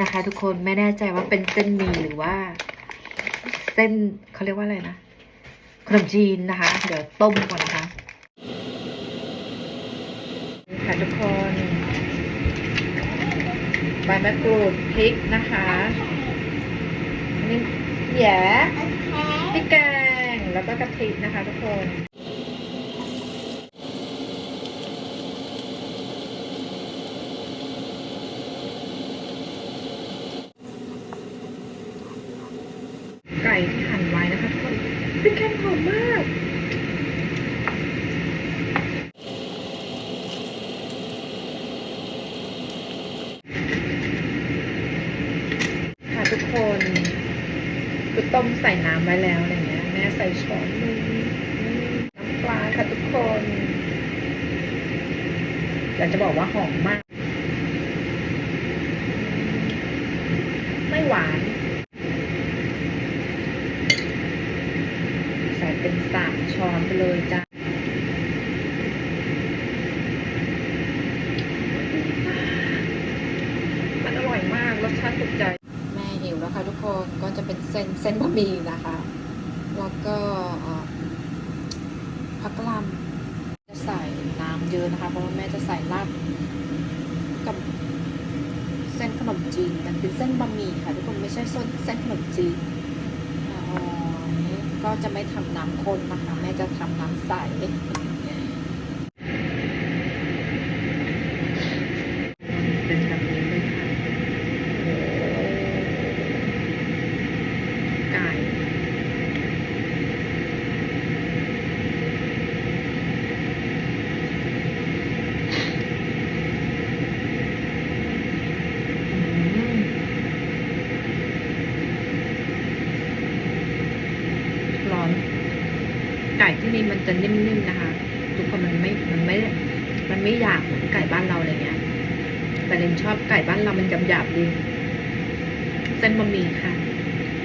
นะคะ ทุกคนไม่แน่ใจว่าเป็นเส้นหมี่หรือว่า เส้นเขาเรียกว่าอะไรนะขนมจีนนะคะ เดี๋ยวต้มก่อนนะคะค่ะทุกคนใบมะกรูดพริกนะคะนี่แย่พริกแกงแล้วก็กะทินะคะ ทุกคน ไก่ที่หั่นไว้นะคะทุกคนพริกแกงหอมมากค่ะทุกคนคือต้มใส่น้ำไว้แล้วอะไรเงี้ยแม่ใส่ช้อนหนึงอืมน้ำปลาค่ะทุกคนอยากจะบอกว่าหอมมาก ไม่หวาน ใส่ เป็นสามช้อนไปเลยจ้ามันอร่อยมากรสชาติถูกใจ แม่หิวแล้วค่ะทุกคนก็จะเป็นเส้นเส้นบะหมี่นะคะ แล้วก็ผักกะหล่ำจะใส่น้ำเยอะนะคะ เพราะว่าแม่จะใส่ราดกับเส้นขนมจีนมันเป็นเส้นบะหมี่ค่ะทุกคนไม่ใช่เส้นเส้นขนมจีนอ๋อ ก็จะไม่ทำน้ำข้นนะคะ แม่จะทำน้ำใส เป็นแบบนี้เลยค่ะโอ้ไก่อืม ร้อน ไก่ที่นี่มันจะนิ่มๆนะคะ ทุกคนมันไม่มันไม่ มันไม่หยาบเหมือนไก่บ้านเราอะไรเงี้ย แต่เรนชอบไก่บ้านเรามันหยาบๆดี เส้นบะหมี่ค่ะ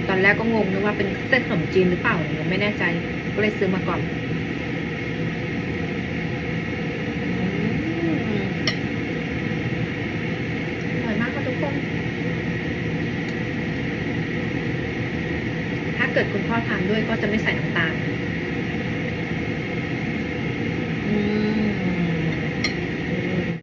ตอนแรกก็งงนึกว่าเป็นเส้นขนมจีนหรือเปล่ายังไม่แน่ใจ ก็เลยซื้อมาก่อนอร่อยมากค่ะทุกคนถ้าเกิดคุณพ่อทานด้วยก็จะไม่ใส่น้ำตาล